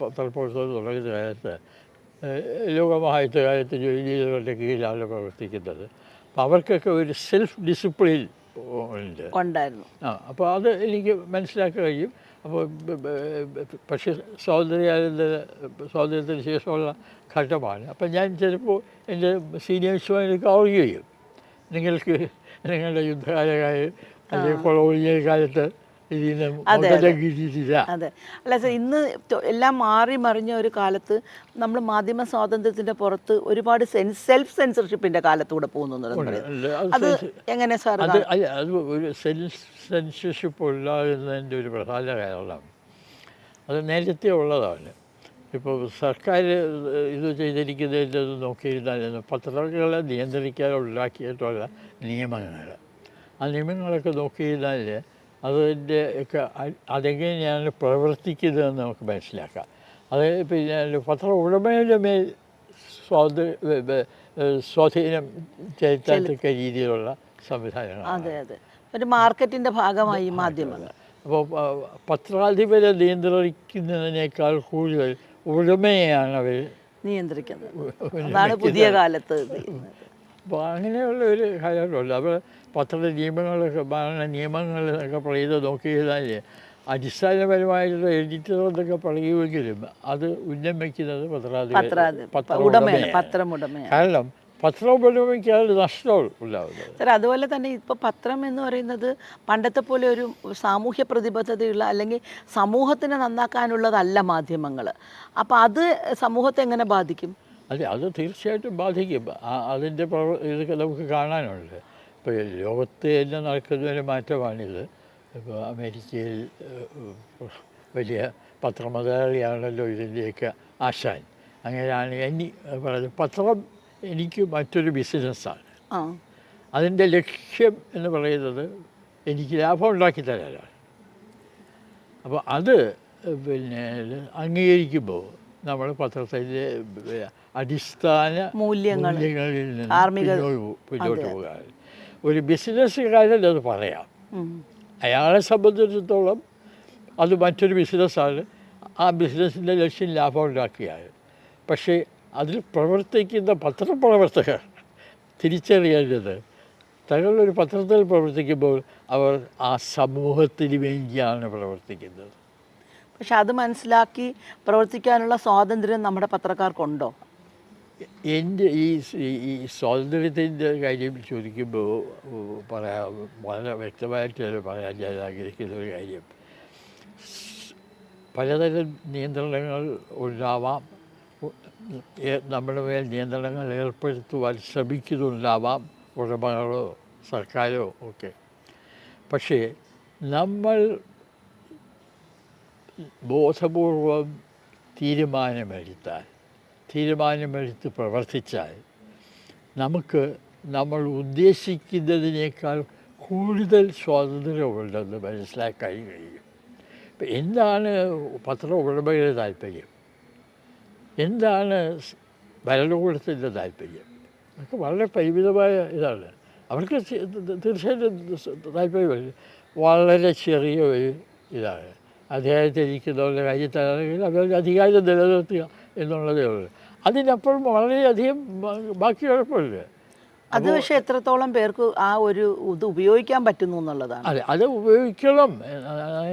പത്രപ്രവർത്തനം തുടങ്ങിയ കാലത്ത് ലോകമഹായുദ്ധകാലത്ത് ലോകമഹായുദ്ധ കാലത്ത് ജോലി ചെയ്തവരുടെ കീഴിലാണ് പ്രവർത്തിക്കുന്നത്. അപ്പം അവർക്കൊക്കെ ഒരു സെൽഫ് ഡിസിപ്ലിൻ ഉണ്ട്. ഉണ്ടായിരുന്നു ആ അപ്പോൾ അത് എനിക്ക് മനസ്സിലാക്കാൻ കഴിയും. അപ്പോൾ പക്ഷേ സ്വാതന്ത്ര്യാനന്തര സ്വാതന്ത്ര്യത്തിന് ശേഷമുള്ള ഘട്ടമാണ്. അപ്പം ഞാൻ ചിലപ്പോൾ എന്റെ സീനിയേഴ്സുമായി ആർഗ്യ ചെയ്യും നിങ്ങൾക്ക് നിങ്ങളുടെ യുദ്ധകാലകാലം അല്ലെങ്കിൽ കൊളോണിയൽ കാലത്ത് അതെ അല്ല സാർ ഇന്ന് എല്ലാം മാറി മറിഞ്ഞ ഒരു കാലത്ത് നമ്മൾ മാധ്യമ സ്വാതന്ത്ര്യത്തിന്റെ പുറത്ത് ഒരുപാട് സെൽഫ് സെൻസർഷിപ്പിന്റെ കാലത്തൂടെ പോകുന്നു എന്നാണ് അത് എങ്ങനെ സാർ അത് അത് ഒരു സെൻസ് സെൻസർഷിപ്പ് ഉണ്ടാകുന്നതിന്റെ ഒരു പ്രധാന കാരണം. അത് നേരത്തെ ഉള്ളതാണ്. ഇപ്പോൾ സർക്കാർ ഇത് ചെയ്തിരിക്കുന്നതിന്റെ ഇത് നോക്കിയിരുന്നാൽ പത്രങ്ങളെ നിയന്ത്രിക്കാൻ ഉണ്ടാക്കിയിട്ടുള്ള നിയമങ്ങൾ. ആ നിയമങ്ങളൊക്കെ നോക്കിയിരുന്നാൽ അതിന്റെ ഒക്കെ അതെങ്ങനെയാണ് പ്രവർത്തിക്കുന്നതെന്ന് നമുക്ക് മനസ്സിലാക്കാം. അത് പിന്നെ പത്ര ഉടമയുടെ മേൽ സ്വാത സ്വാധീനം ചെലുത്തത്തക്ക രീതിയിലുള്ള സംവിധാനങ്ങൾ അതെ അതെ. ഒരു മാർക്കറ്റിന്റെ ഭാഗമായി മാധ്യമങ്ങൾ. അപ്പോൾ പത്രാധിപരെ നിയന്ത്രിക്കുന്നതിനേക്കാൾ കൂടുതൽ ഉടമയെയാണ് അവർ നിയന്ത്രിക്കുന്നത്. അതാണ് പുതിയ കാലത്ത്. അപ്പോൾ അങ്ങനെയുള്ള ഒരു കാര്യമുണ്ട്. അപ്പോൾ പത്ര നിയമങ്ങളൊക്കെ ഭരണ നിയമങ്ങളൊക്കെ പറയുന്നത് നോക്കിയിരുന്നാൽ അടിസ്ഥാനപരമായിട്ടുള്ള എഡിറ്റർ എന്നൊക്കെ പറയുമെങ്കിലും അത് ഉന്നം വയ്ക്കുന്നത് പത്രാധിപ പത്രാധി പത്ര കാരണം നഷ്ടം ഉണ്ടാവുന്നത്. സാർ അതുപോലെ തന്നെ ഇപ്പോൾ പത്രം എന്ന് പറയുന്നത് പണ്ടത്തെ പോലെ ഒരു സാമൂഹ്യ പ്രതിബദ്ധതയുള്ള അല്ലെങ്കിൽ സമൂഹത്തിനെ നന്നാക്കാനുള്ളതല്ല മാധ്യമങ്ങൾ. അപ്പോൾ അത് സമൂഹത്തെ എങ്ങനെ ബാധിക്കും? അതെ അത് തീർച്ചയായിട്ടും ബാധിക്കും. അതിന്റെ പ്രവ ഇതൊക്കെ നമുക്ക് കാണാനുണ്ട്. ഇപ്പോൾ ലോകത്ത് തന്നെ നടക്കുന്ന ഒരു മാറ്റമാണിത്. ഇപ്പോൾ അമേരിക്കയിൽ വലിയ പത്രമുതലാളിയാണല്ലോ ഇതിന്റെയൊക്കെ ആശാൻ. അങ്ങനെയാണ് എനി പറയുന്നത്. പത്രം എനിക്ക് മറ്റൊരു ബിസിനസ്സാണ്. അതിന്റെ ലക്ഷ്യം എന്ന് പറയുന്നത് എനിക്ക് ലാഭം ഉണ്ടാക്കി തരാനാണ്. അപ്പോൾ അത് പിന്നെ അംഗീകരിക്കുമ്പോൾ നമ്മൾ പത്രത്തിന്റെ അടിസ്ഥാന മൂല്യങ്ങൾ, മൂല്യങ്ങളിൽ നിന്ന് പിന്നോട്ട് പോകാൻ. ഒരു ബിസിനസ്സുകാരൻ അത് പറയാം. അയാളെ സംബന്ധിച്ചിടത്തോളം അത് മറ്റൊരു ബിസിനസ്സാണ്. ആ ബിസിനസ്സിന്റെ ലക്ഷ്യം ലാഭം ഉണ്ടാക്കിയാണ്. പക്ഷേ അതിൽ പ്രവർത്തിക്കുന്ന പത്രപ്രവർത്തകർ തിരിച്ചറിയേണ്ടത്. തങ്ങളൊരു പത്രത്തിൽ പ്രവർത്തിക്കുമ്പോൾ അവർ ആ സമൂഹത്തിന് വേണ്ടിയാണ് പ്രവർത്തിക്കുന്നത്. പക്ഷെ അത് മനസ്സിലാക്കി പ്രവർത്തിക്കാനുള്ള സ്വാതന്ത്ര്യം നമ്മുടെ പത്രക്കാർക്കുണ്ടോ? എന്റെ ഈ ഈ- സ്വാതന്ത്ര്യത്തിന്റെ കാര്യം ചോദിക്കുമ്പോൾ പറയാ വളരെ വ്യക്തമായിട്ട് പറയാൻ ഞാൻ ആഗ്രഹിക്കുന്ന ഒരു കാര്യം. പലതരം നിയന്ത്രണങ്ങൾ ഉണ്ടാവാം. നമ്മുടെ മേൽ നിയന്ത്രണങ്ങൾ ഏർപ്പെടുത്തുവാൻ ശ്രമിക്കുന്നുണ്ടാവാം ഉടമകളോ സർക്കാരോ ഒക്കെ. പക്ഷേ നമ്മൾ ബോധപൂർവം തീരുമാനമെടുത്താൽ തീരുമാനമെടുത്ത് പ്രവർത്തിച്ചാൽ നമുക്ക് നമ്മൾ ഉദ്ദേശിക്കുന്നതിനേക്കാൾ കൂടുതൽ സ്വാതന്ത്ര്യമുണ്ടെന്ന് മനസ്സിലാക്കാൻ കഴിയും. എന്താണ് പത്ര ഉടമകളുടെ താല്പര്യം? എന്താണ് ഭരണകൂടത്തിന്റെ താല്പര്യം? അതൊക്കെ വളരെ പരിമിതമായ ഇതാണ്. അവർക്ക് തീർച്ചയായിട്ടും താല്പര്യമില്ല വളരെ ചെറിയ ഒരു ഇതാണ്. അധികാരത്തിരിക്കുന്നവരുടെ കാര്യത്തിലാണെങ്കിൽ അവരുടെ അധികാരം നിലനിർത്തുക എന്നുള്ളതേ ഉള്ളൂ. അതിനപ്പുറം വളരെയധികം ബാക്കി കുഴപ്പമില്ല അത് പക്ഷേ എത്രത്തോളം പേർക്ക് ആ ഒരു ഇത് ഉപയോഗിക്കാൻ പറ്റുന്നു എന്നുള്ളതാണ്. അതെ അത് ഉപയോഗിക്കണം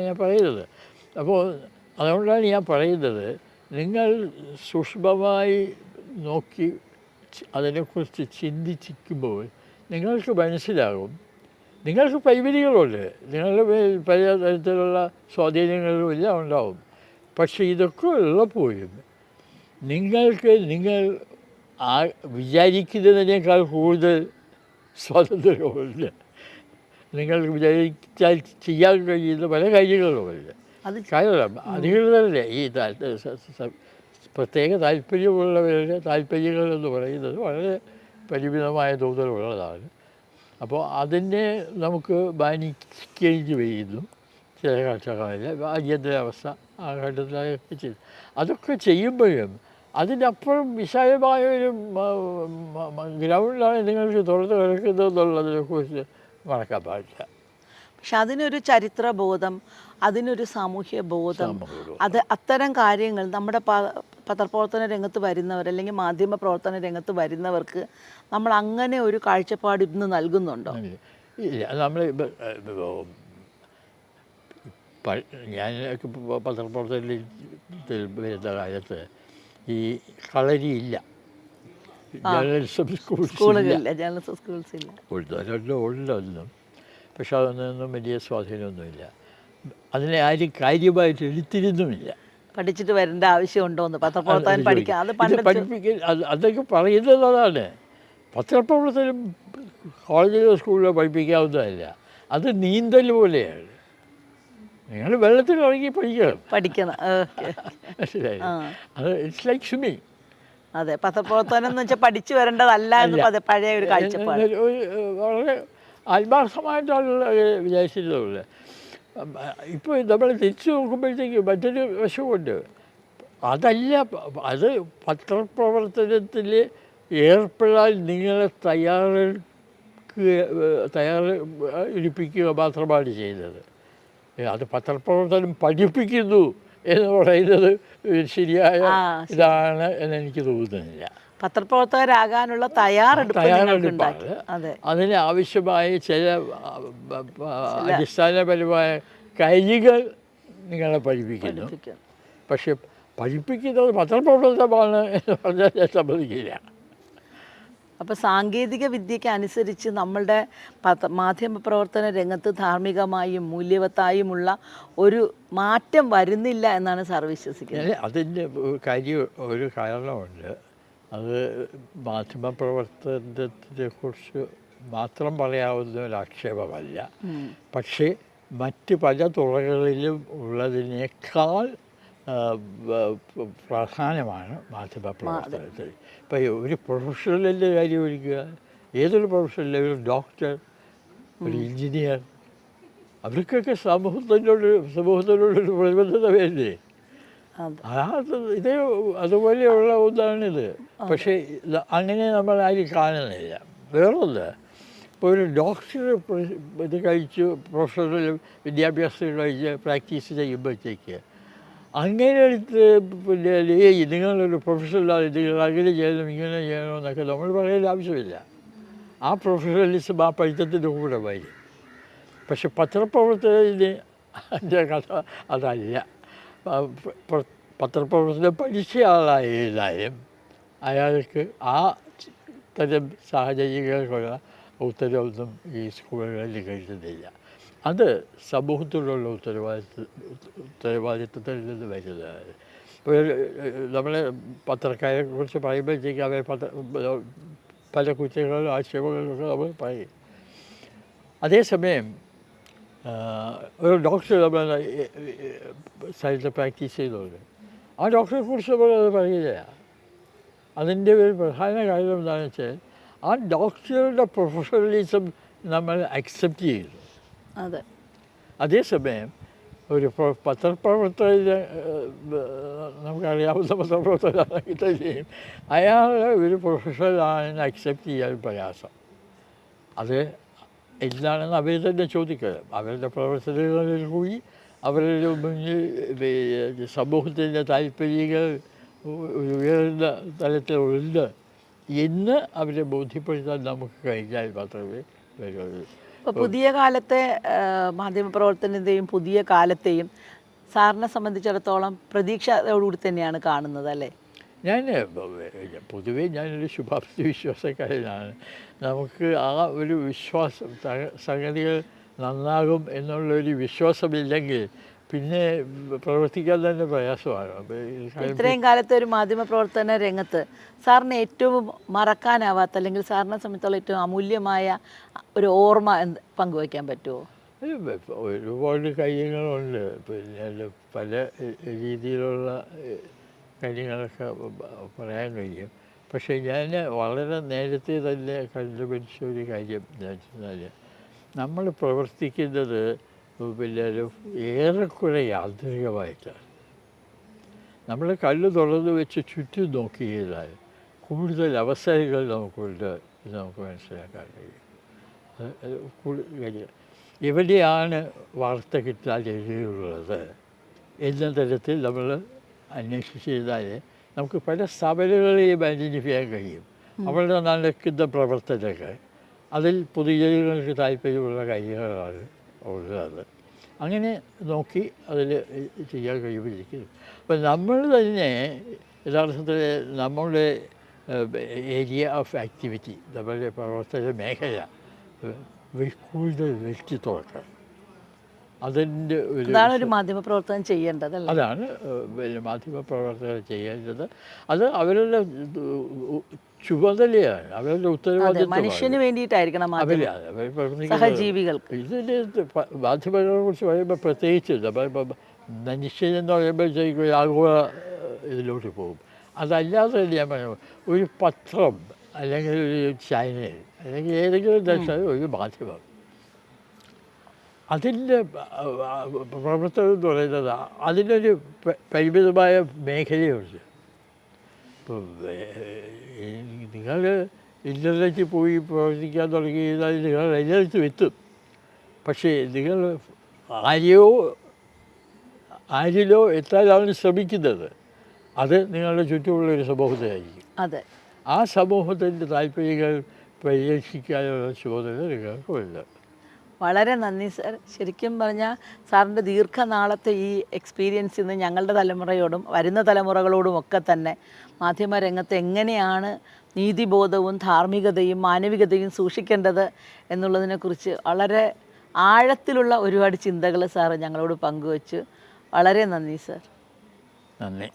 ഞാൻ പറയുന്നത്. അപ്പോൾ അതുകൊണ്ടാണ് ഞാൻ പറയുന്നത് നിങ്ങൾ സൂക്ഷ്മമായി നോക്കി അതിനെക്കുറിച്ച് ചിന്തിച്ചിരിക്കുമ്പോൾ നിങ്ങൾക്ക് മനസ്സിലാകും. നിങ്ങൾക്ക് പരിമിതികളുണ്ട് നിങ്ങളുടെ പല തരത്തിലുള്ള സ്വാധീനങ്ങളും എല്ലാം ഉണ്ടാവും. പക്ഷേ ഇതൊക്കെ ഉള്ളപ്പോഴും നിങ്ങൾക്ക് നിങ്ങൾ ആ വിചാരിക്കുന്നതിനേക്കാൾ കൂടുതൽ സ്വാതന്ത്ര്യമുണ്ട്. നിങ്ങൾക്ക് വിചാരിച്ചാൽ ചെയ്യാൻ കഴിയുന്ന പല കാര്യങ്ങളുമില്ല അത് കാര്യമല്ല. അധികൃതരുടെ ഈ പ്രത്യേക താല്പര്യമുള്ളവരുടെ താല്പര്യങ്ങൾ എന്ന് പറയുന്നത് വളരെ പരിമിതമായ തോതിലുള്ളതാണ്. അപ്പോൾ അതിനെ നമുക്ക് മാനിക്കേണ്ടി വരുന്നു ചില ഘട്ടങ്ങളിൽ അടിയന്തരാവസ്ഥ ആ ഘട്ടത്തിലൊക്കെ ചെയ്തു. അതൊക്കെ ചെയ്യുമ്പോഴും അതിനപ്പുറം വിശാലമായ ഒരു ഗ്രൗണ്ടിലാണ് നിങ്ങൾക്ക് തുറന്നു കിടക്കുന്നത് എന്നുള്ളതിനെക്കുറിച്ച് മറക്കാൻ പാടില്ല. പക്ഷെ അതിനൊരു ചരിത്രബോധം അതിനൊരു സാമൂഹ്യ ബോധം അത് അത്തരം കാര്യങ്ങൾ നമ്മുടെ പത്രപ്രവർത്തന രംഗത്ത് വരുന്നവർ അല്ലെങ്കിൽ മാധ്യമ പ്രവർത്തന രംഗത്ത് വരുന്നവർക്ക് നമ്മൾ അങ്ങനെ ഒരു കാഴ്ചപ്പാട് ഇന്ന് നൽകുന്നുണ്ടോ? നമ്മൾ ഞാൻ പത്രപ്രവർത്തനത്തിൽ വരുന്ന കാലത്ത് ഈ കളരിയില്ല. ജേർണലിസം സ്കൂൾസ് സ്കൂളുകളില്ല. ജേർണലിസം സ്കൂൾസ് ഇല്ല ഉണ്ടോ ഉള്ളൊന്നും പക്ഷെ അതൊന്നും വലിയ സ്വാധീനമൊന്നുമില്ല. അതിനെ ആരും കാര്യമായിട്ട് എടുത്തിരുന്നുമില്ല പഠിച്ചിട്ട് വരേണ്ട ആവശ്യമുണ്ടോ എന്ന് പത്രപ്രവർത്തനം പഠിക്കാം അത് പഠിപ്പിക്കൽ അതൊക്കെ പറയുന്നത് അതാണ് പത്രപ്രവർത്തനം കോളേജിലോ സ്കൂളിലോ പഠിപ്പിക്കാവുന്നതല്ല. അത് നീന്തൽ പോലെയാണ്. നിങ്ങൾ വെള്ളത്തിൽ ഇറങ്ങി പഠിക്കണം. പഠിക്കണം. മനസ്സിലായി? അത് ഇറ്റ്സ് ലൈക്ക് സ്വിമ്മിങ്. അതെ പത്രപ്രവർത്തനം എന്ന് വെച്ചാൽ പഠിച്ചു വരേണ്ടതല്ല എന്ന് പഴയ ഒരു കാഴ്ചപ്പാട്. വളരെ ആത്മാർത്ഥമായിട്ടുള്ള വിചാരിച്ചിട്ടുള്ളത് ഇപ്പോൾ നമ്മൾ തിരിച്ചു നോക്കുമ്പോഴത്തേക്ക് മറ്റൊരു വശമുണ്ട് അതല്ല അത് പത്രപ്രവർത്തനത്തിൽ ഏർപ്പെടാൻ നിങ്ങളെ തയ്യാറെടുക്കുക തയ്യാറെടുപ്പിക്കുക മാത്രമാണ് അത് പത്രപ്രവർത്തനം പഠിപ്പിക്കുന്നു എന്ന് പറയുന്നത് ശരിയായ ഇതാണ് എന്ന് എനിക്ക് തോന്നുന്നില്ല. പത്രപ്രവർത്തകരാകാനുള്ള തയ്യാറെടുപ്പ് തയ്യാറെടുപ്പാണ്. അതിന് ആവശ്യമായ ചില അടിസ്ഥാനപരമായ കൈകൾ നിങ്ങളെ പഠിപ്പിക്കുന്നു. പഠിപ്പിക്കും. പക്ഷെ പഠിപ്പിക്കുന്നത് പത്രപ്രവർത്തനമാണ് എന്ന് പറഞ്ഞാൽ ഞാൻ സമ്മതിക്കില്ല. അപ്പോൾ സാങ്കേതിക വിദ്യയ്ക്ക് അനുസരിച്ച് നമ്മളുടെ പത്ര മാധ്യമ പ്രവർത്തന രംഗത്ത് ധാർമ്മികമായും മൂല്യവത്തായുമുള്ള ഒരു മാറ്റം വരുന്നില്ല എന്നാണ് സാർ വിശ്വസിക്കുന്നത്. അതിന്റെ കാര്യം ഒരു കാരണമുണ്ട്. അത് മാധ്യമപ്രവർത്തനത്തെക്കുറിച്ച് മാത്രം പറയാവുന്ന ഒരു ആക്ഷേപമല്ല. പക്ഷേ മറ്റ് പല തുറകളിലും ഉള്ളതിനേക്കാൾ പ്രധാനമാണ് മാധ്യമപ്രവർത്തനത്തിൽ. ഇപ്പോൾ ഒരു പ്രൊഫഷണലിന്റെ കാര്യം ഒരുക്കുക ഏതൊരു പ്രൊഫഷണൽ ഒരു ഡോക്ടർ ഒരു എഞ്ചിനീയർ അവർക്കൊക്കെ സമൂഹത്തിനോട് സമൂഹത്തിനോടൊരു പ്രതിബദ്ധത വേണ്ടേ ആ ഇതേ അതുപോലെയുള്ള ഒന്നാണിത് പക്ഷേ അങ്ങനെ നമ്മൾ ആരും കാണുന്നില്ല. വേറൊന്ന് ഇപ്പോൾ ഒരു ഡോക്ടർ ഇത് കഴിച്ച് പ്രൊഫഷണൽ വിദ്യാഭ്യാസം കഴിച്ച് പ്രാക്ടീസ് ചെയ്യുമ്പോഴത്തേക്ക് അങ്ങനെ എടുത്ത് പിന്നെ ഏയ് നിങ്ങളൊരു പ്രൊഫഷണലാണ് നിങ്ങൾ അങ്ങനെ ചെയ്യണം ഇങ്ങനെ ചെയ്യണം എന്നൊക്കെ നമ്മൾ പറയേണ്ട ആവശ്യമില്ല. ആ പ്രൊഫഷണലിസം ആ പഠിത്തത്തിന്റെ കൂടെ വരും. പക്ഷെ പത്രപ്രവർത്തകന് എന്റെ കഥ അതല്ല. പത്രപ്രവർത്തനം പഠിച്ച ആളായിരുന്നാലും അയാൾക്ക് ആ തരം സാഹചര്യങ്ങൾക്കുള്ള ഉത്തരവൊന്നും ഈ സ്കൂളുകളിൽ കഴിക്കുന്നില്ല അത് സമൂഹത്തിലുള്ള ഉത്തരവാദിത്വ ഉത്തരവാദിത്വത്തിൽ നിന്ന് വരുന്നതാണ്. നമ്മൾ പത്രക്കാരെ കുറിച്ച് പറയുമ്പോഴത്തേക്ക് അവർ പത്ര പല കുറ്റങ്ങളും ആക്ഷേപങ്ങളും ഒക്കെ നമ്മൾ പറയും. അതേസമയം ഒരു ഡോക്ടർ നമ്മൾ സൈഡിൽ പ്രാക്ടീസ് ചെയ്തോണ്ട് ആ ഡോക്ടറെ കുറിച്ച് നമ്മളത് പറയുകയില്ല അതിന്റെ ഒരു പ്രധാന കാര്യം എന്താണെന്ന് വെച്ചാൽ ആ ഡോക്ടറുടെ പ്രൊഫഷണലിസം നമ്മൾ അക്സെപ്റ്റ് ചെയ്തു അതെ അതേസമയം ഒരു പ്ര- പത്രപ്രവർത്തകന് നമുക്കറിയാവുന്ന പത്രപ്രവർത്തകരാണെങ്കിൽ തന്നെയും അയാൾ ഒരു പ്രൊഫഷണലാണെന്ന് അക്സെപ്റ്റ് ചെയ്യാൻ പ്രയാസം അത് എന്താണെന്ന് അവർ തന്നെ ചോദിക്കണം അവരുടെ പ്രവർത്തനങ്ങളിൽ കൂടി അവരുടെ മുന്നിൽ സമൂഹത്തിന്റെ താല്പര്യങ്ങൾ ഒരു ഉയർന്ന തലത്തിലുണ്ട് എന്ന് അവരെ ബോധ്യപ്പെടുത്താൻ നമുക്ക് കഴിഞ്ഞാൽ മാത്രമേ വരുള്ളൂ. ഇപ്പോൾ പുതിയ കാലത്തെ മാധ്യമപ്രവർത്തനത്തെയും പുതിയ കാലത്തെയും സാറിനെ സംബന്ധിച്ചിടത്തോളം പ്രതീക്ഷയോടുകൂടി തന്നെയാണ് കാണുന്നത് അല്ലേ? ഞാൻ പൊതുവേ ഞാനൊരു ശുഭാപ്തി വിശ്വാസക്കാരനാണ് നമുക്ക് ആ ഒരു വിശ്വാസം സംഗതികൾ നന്നാകും എന്നുള്ളൊരു വിശ്വാസമില്ലെങ്കിൽ പിന്നെ പ്രവർത്തിക്കാൻ തന്നെ പ്രയാസമാണ്. ഇത്രയും കാലത്തെ ഒരു മാധ്യമപ്രവർത്തന രംഗത്ത് സാറിന് ഏറ്റവും മറക്കാനാവാത്ത അല്ലെങ്കിൽ സാറിനെ സംബന്ധിച്ചോളം ഏറ്റവും അമൂല്യമായ ഒരു ഓർമ്മ എന്ത് പങ്കുവയ്ക്കാൻ പറ്റുമോ ഒരുപാട് കാര്യങ്ങളുണ്ട്. പിന്നെ പല രീതിയിലുള്ള കാര്യങ്ങളൊക്കെ പറയാൻ കഴിയും. പക്ഷേ ഞാൻ വളരെ നേരത്തെ തന്നെ കണ്ടുപിടിച്ച ഒരു കാര്യം എന്ന് വെച്ചാൽ നമ്മൾ പ്രവർത്തിക്കുന്നത് പിന്നെ ഏറെക്കുറെ യാന്ത്രികമായിട്ടാണ്. നമ്മൾ കല്ല് തുറന്നു വെച്ച് ചുറ്റും നോക്കിയാൽ കൂടുതൽ അവസരങ്ങൾ നമുക്കുണ്ട് എന്ന് നമുക്ക് മനസ്സിലാക്കാൻ കഴിയും. എവിടെയാണ് വാർത്ത കിട്ടാൻ എഴുതിയുള്ളത്? എന്ന തരത്തിൽ നമ്മൾ അന്വേഷിച്ച് ചെയ്താൽ നമുക്ക് പല സ്ഥാപനങ്ങളെയും ഐഡന്റിഫൈ ചെയ്യാൻ കഴിയും. അവരുടെ നടക്കുന്ന പ്രവർത്തനങ്ങൾ അതിൽ പൊതുജനങ്ങൾക്ക് താല്പര്യമുള്ള കാര്യങ്ങളാണ് ഉള്ളത് അങ്ങനെ നോക്കി അതിൽ ചെയ്യാൻ കഴിയുമ്പോഴേക്കും അപ്പം നമ്മൾ തന്നെ യഥാർത്ഥത്തിൽ നമ്മളുടെ ഏരിയ ഓഫ് ആക്ടിവിറ്റി നമ്മുടെ പ്രവർത്തന മേഖല കൂടുതൽ വെട്ടി തുറക്കണം അതിന്റെ ഒരു അതാണ് ഒരു മാധ്യമപ്രവർത്തനം ചെയ്യേണ്ടത് അതാണ് മാധ്യമപ്രവർത്തകർ ചെയ്യേണ്ടത്. അത് അവരുടെ ചുമതലയാണ് അവരുടെ ഉത്തരവാദിത്വം മനുഷ്യന് വേണ്ടിയിട്ടായിരിക്കണം സഹജീവികൾക്ക്. ഇതിന്റെ മാധ്യമങ്ങളെ കുറിച്ച് പറയുമ്പോൾ പ്രത്യേകിച്ച് നമ്മളിപ്പം മനുഷ്യൻ എന്ന് പറയുമ്പോഴത്തേക്കും ഒരു ആഗോള ഇതിലോട്ട് പോകും. അതല്ലാതെ ഞാൻ പറഞ്ഞു ഒരു പത്രം അല്ലെങ്കിൽ ഒരു ചാനൽ അല്ലെങ്കിൽ ഏതെങ്കിലും ദശ ഒരു മാധ്യമം അതിന്റെ പ്രവർത്തനം എന്ന് പറയുന്നത് അതിനൊരു പരിമിതമായ മേഖലയുണ്ട്. ഇപ്പോൾ നിങ്ങൾ ഇന്റർനെറ്റിൽ പോയി പ്രവർത്തിക്കാൻ തുടങ്ങി കഴിഞ്ഞാൽ നിങ്ങൾ എല്ലായിടത്തും എത്തും. പക്ഷേ നിങ്ങൾ ആരെയോ ആരിലോ എത്താനാണ് ശ്രമിക്കുന്നത്. അത് നിങ്ങളുടെ ചുറ്റുമുള്ള ഒരു സമൂഹത്തിലായിരിക്കും. അതെ. ആ സമൂഹത്തിന്റെ താല്പര്യങ്ങൾ പരിരക്ഷിക്കാനുള്ള ചുമതല നിങ്ങൾക്കുണ്ട്. വളരെ നന്ദി സർ ശരിക്കും പറഞ്ഞാൽ സാറിന്റെ ദീർഘനാളത്തെ ഈ എക്സ്പീരിയൻസിൽ നിന്ന് ഞങ്ങളുടെ തലമുറയോടും വരുന്ന തലമുറകളോടും ഒക്കെ തന്നെ മാധ്യമ രംഗത്ത് എങ്ങനെയാണ് നീതിബോധവും ധാർമ്മികതയും മാനവികതയും സൂക്ഷിക്കേണ്ടത് എന്നുള്ളതിനെക്കുറിച്ച് വളരെ ആഴത്തിലുള്ള ഒരുപാട് ചിന്തകൾ സാറ് ഞങ്ങളോട് പങ്കുവച്ചു. വളരെ നന്ദി സർ നന്ദി.